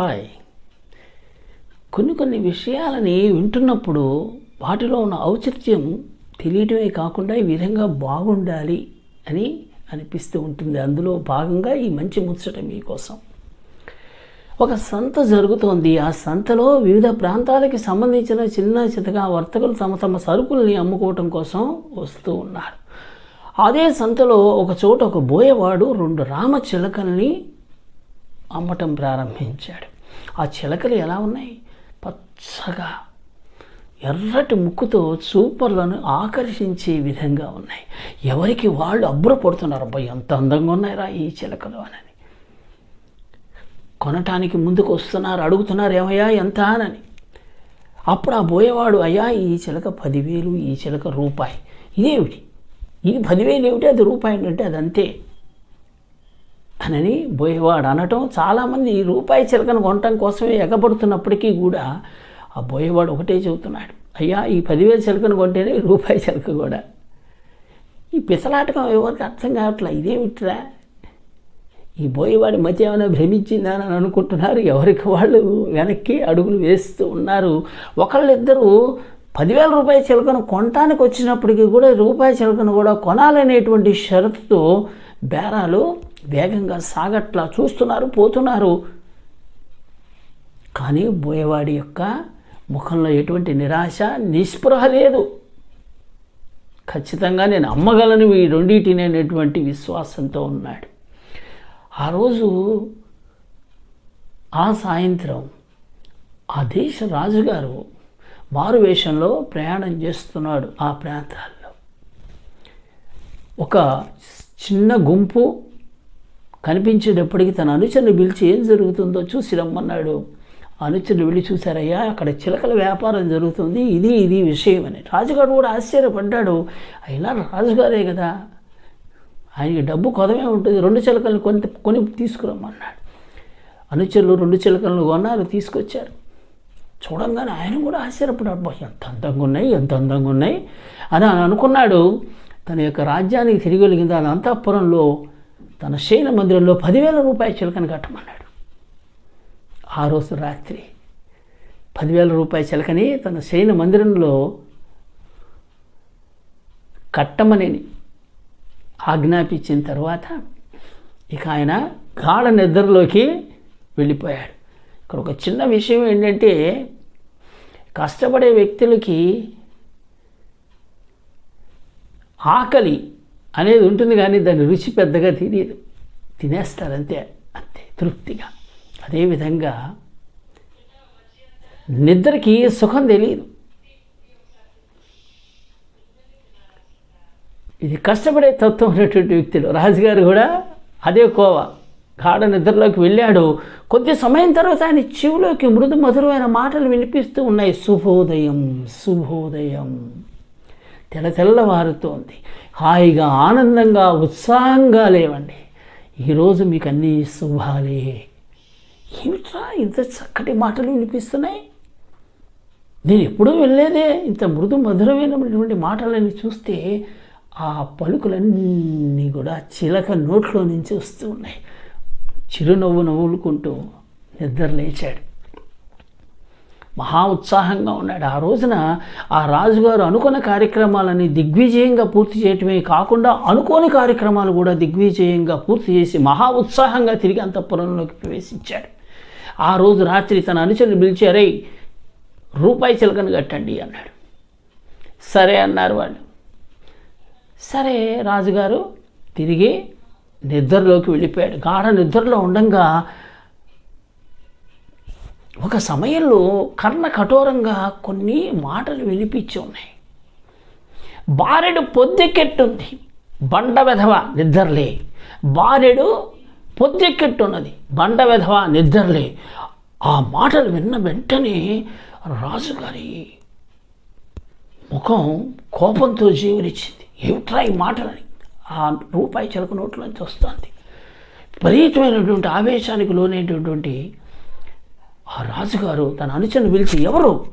Hi కొన్ని కొన్ని విషయాలని వింటున్నప్పుడు వాటిలో ఉన్న ఔచిత్యం తెలియటమే కాకుండా ఈ విధంగా బాగుండాలి అని అనిపిస్తూ ఉంటుంది. అందులో భాగంగా ఈ మంచి ముచ్చట మీకోసం. ఒక సంత జరుగుతోంది. ఆ సంతలో వివిధ ప్రాంతాలకి సంబంధించిన చిన్న చితగా వర్తకులు తమ తమ సరుకుల్ని అమ్ముకోవటం కోసం వస్తూ ఉన్నారు. అదే సంతలో ఒక చోట ఒక బోయవాడు రెండు రామ చిలకల్ని అమ్మటం ప్రారంభించాడు. ఆ చిలకలు ఎలా ఉన్నాయి? పచ్చగా ఎర్రటి ముక్కుతో సూపర్లను ఆకర్షించే విధంగా ఉన్నాయి. ఎవరికి వాళ్ళు అబ్బురపడుతున్నారు అబ్బాయి ఎంత అందంగా ఉన్నాయిరా ఈ చిలకలు అని కొనటానికి ముందుకు వస్తున్నారు అడుగుతున్నారు ఏమయ్యా ఎంత అని అప్పుడు ఆ బోయేవాడు అయ్యా ఈ చిలక పదివేలు ఈ చిలక రూపాయి. ఇదేమిటి? ఇది పదివేలు ఏమిటి? అది రూపాయి అంటే అది అంతే. అనని బోయవాడు అనటం చాలామంది రూపాయి చిలకను కొనటం కోసమే ఎగబడుతున్నప్పటికీ కూడా ఆ బోయవాడు ఒకటే చెబుతున్నాడు అయ్యా ఈ పదివేలు చిలకను కొంటేనే రూపాయి చిలక కూడా. ఈ పిసలాటకం ఎవరికి అర్థం కావట్లే? ఇదేమిట్రా? ఈ బోయవాడి మధ్య ఏమైనా భ్రమించిందా అని అనుకుంటున్నారు? ఎవరికి వాళ్ళు వెనక్కి అడుగులు వేస్తూ ఉన్నారు? ఒకళ్ళిద్దరూ పదివేల రూపాయల చిలకను కొనటానికి వచ్చినప్పటికీ కూడా రూపాయి చిలకను కూడా కొనాలనేటువంటి షరతుతో బేరాలు వేగంగా సాగట్లా చూస్తున్నారు పోతున్నారు. కానీ బోయవాడి యొక్క ముఖంలో ఎటువంటి నిరాశ నిస్పృహ లేదు. ఖచ్చితంగా నేను అమ్మగలను ఈ రెండింటిని అనేటువంటి విశ్వాసంతో ఉన్నాడు. ఆ రోజు ఆ సాయంత్రం ఆ దేశ రాజుగారు మారువేషంలో ప్రయాణం చేస్తున్నాడు ఆ ప్రాంతాల్లో. ఒక చిన్న గుంపు కనిపించేటప్పటికి తన అనుచరుని పిలిచి ఏం జరుగుతుందో చూసి రమ్మన్నాడు. అనుచరులు వెళ్ళి చూశారయ్యా అక్కడ చిలకల వ్యాపారం జరుగుతుంది ఇది ఇది విషయం అని. రాజుగారు కూడా ఆశ్చర్యపడ్డాడు. అయినా రాజుగారే కదా ఆయనకి డబ్బు కొదమే ఉంటుంది రెండు చిలకలను కొని కొని తీసుకురమ్మన్నాడు. అనుచరులు రెండు చిలకలను కొన్నారు తీసుకొచ్చారు. చూడంగానే ఆయన కూడా ఆశ్చర్యపడ్డాడు. "అబ్బా, ఎంత అందంగా ఉన్నాయి ఎంత అందంగా ఉన్నాయి అని అనుకున్నాడు. తన యొక్క రాజ్యానికి తిరిగి వెలిగింది అంతఃపురంలో తన శయన మందిరంలో పదివేల రూపాయల చిలకను కట్టమన్నాడు. ఆ రోజు రాత్రి పదివేల రూపాయల చిలకని తన శయన మందిరంలో కట్టమని ఆజ్ఞాపించిన తర్వాత ఇక ఆయన గాఢ నిద్రలోకి వెళ్ళిపోయాడు. ఇక్కడ ఒక చిన్న విషయం ఏంటంటే కష్టపడే వ్యక్తులకి ఆకలి అనేది ఉంటుంది కానీ దాని రుచి పెద్దగా తెలియదు. తినేస్తారు అంతే అంతే తృప్తిగా. అదేవిధంగా నిద్రకి సుఖం తెలియదు. ఇది కష్టపడే తత్వం ఉన్నటువంటి వ్యక్తులు. రాజుగారు కూడా అదే కోవ. గాఢ నిద్రలోకి వెళ్ళాడు. కొద్ది సమయం తర్వాత ఆయన చెవిలోకి మృదు మధురమైన మాటలు వినిపిస్తూ ఉన్నాయి. శుభోదయం శుభోదయం. తెల్లవారుతోంది హాయిగా ఆనందంగా ఉత్సాహంగా లేవండి. ఈరోజు మీకు అన్ని శుభాలే. ఏమిట్రా ఇంత చక్కటి మాటలు వినిపిస్తున్నాయి? నేను ఎప్పుడూ వెళ్ళేదే ఇంత మృదు మధురమైనటువంటి మాటలని చూస్తే ఆ పలుకులన్నీ కూడా చిలక నోట్లో నుంచి వస్తూ ఉన్నాయి. చిరునవ్వు నవ్వులుకుంటూ నిద్ర లేచాడు మహా ఉత్సాహంగా ఉన్నాడు. ఆ రోజున ఆ రాజుగారు అనుకున్న కార్యక్రమాలని దిగ్విజయంగా పూర్తి చేయటమే కాకుండా అనుకోని కార్యక్రమాలు కూడా దిగ్విజయంగా పూర్తి చేసి మహా ఉత్సాహంగా తిరిగి అంతఃపురంలోకి ప్రవేశించాడు. ఆ రోజు రాత్రి తన అనుచరులు పిలిచారై రూపాయి చిలకను కట్టండి అన్నాడు. సరే అన్నారు వాళ్ళు. సరే రాజుగారు తిరిగి నిద్రలోకి వెళ్ళిపోయాడు. గాఢ నిద్రలో ఉండంగా ఒక సమయంలో కర్ణ కఠోరంగా కొన్ని మాటలు వినిపించి ఉన్నాయి బారెడు పొద్దెక్కెట్టుంది. బండ వెధవ నిద్రలే. బారెడు పొద్దెక్కెట్టున్నది. బండ వెధవ నిద్రలే. ఆ మాటలు విన్న వెంటనే రాజుగారి ముఖం కోపంతో జీవనిచ్చింది. ఏమిట్రా ఈ మాటలని? ఆ రూపాయి చిలక నోట్లోంచి వస్తుంది. విపరీతమైనటువంటి ఆవేశానికి లోనేటటువంటి ఆ రాజుగారు తన అనుచరుని పిలిచి ఎవరు?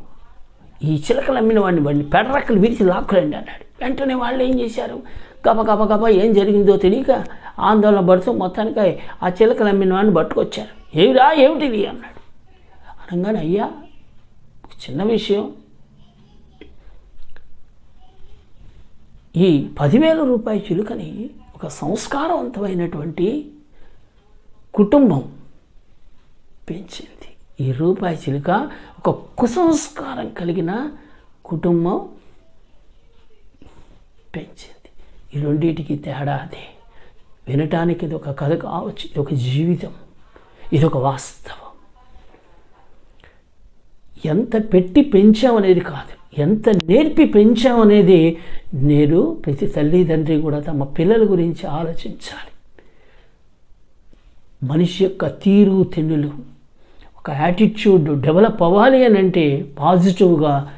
ఈ చిలకలు అమ్మిన వాడిని వాడిని పెడరక్కలు విరిచి లాక్కురండి అన్నాడు. వెంటనే వాళ్ళు ఏం చేశారు? గబ గబ గబ ఏం జరిగిందో తెలియక ఆందోళన పడుతూ మొత్తానికి ఆ చిలకలు అమ్మిన వాడిని పట్టుకొచ్చారు. ఏమిరా ఏమిటిది? అన్నాడు. అనగానే అయ్యా చిన్న విషయం. ఈ పదివేల రూపాయల చిలుకని ఒక సంస్కారవంతమైనటువంటి కుటుంబం పెంచింది. ఈ రూపాయి చిలుక ఒక కుసంస్కారం కలిగిన కుటుంబం పెంచింది. ఈ రెండింటికి తేడా అదే. వినటానికి ఇది ఒక కథ కావచ్చు ఇది ఒక జీవితం ఇది ఒక వాస్తవం. ఎంత పెట్టి పెంచామనేది కాదు ఎంత నేర్పి పెంచామనేది నేను ప్రతి తల్లిదండ్రి కూడా తమ పిల్లల గురించి ఆలోచించాలి. మనిషి యొక్క తీరు తెన్నులు ఒక యాటిట్యూడ్ డెవలప్ అవ్వాలి అని అంటే పాజిటివ్గా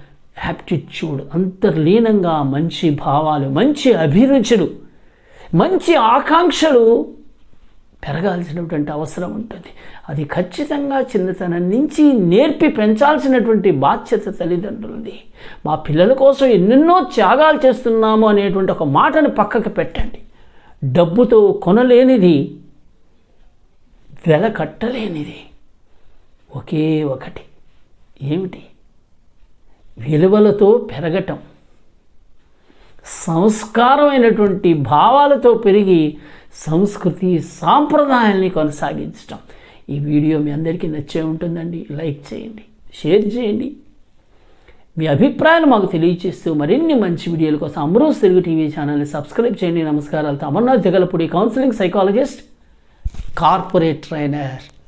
యాప్టిట్యూడ్ అంతర్లీనంగా మంచి భావాలు మంచి అభిరుచులు మంచి ఆకాంక్షలు పెరగాల్సినటువంటి అవసరం ఉంటుంది. అది ఖచ్చితంగా చిన్నతనం నుంచి నేర్పి పెంచాల్సినటువంటి బాధ్యత తల్లిదండ్రులది. మా పిల్లల కోసం ఎన్నెన్నో త్యాగాలు చేస్తున్నాము అనేటువంటి ఒక మాటను పక్కకు పెట్టండి. డబ్బుతో కొనలేనిది వెల కట్టలేనిది ఒకే ఒకటి. ఏమిటి? విలువలతో పెరగటం. సంస్కారమైనటువంటి భావాలతో పెరిగి సంస్కృతి సాంప్రదాయాల్ని కొనసాగించటం. ఈ వీడియో మీ అందరికీ నచ్చే ఉంటుందండి. లైక్ చేయండి. షేర్ చేయండి. మీ అభిప్రాయాలు మాకు తెలియచేస్తూ మరిన్ని మంచి వీడియోల కోసం అమరోజ్ తెలుగు టీవీ ఛానల్ని సబ్స్క్రైబ్ చేయండి. నమస్కారాలతో Amarnath Jagalapudi counselling psychologist corporate trainer.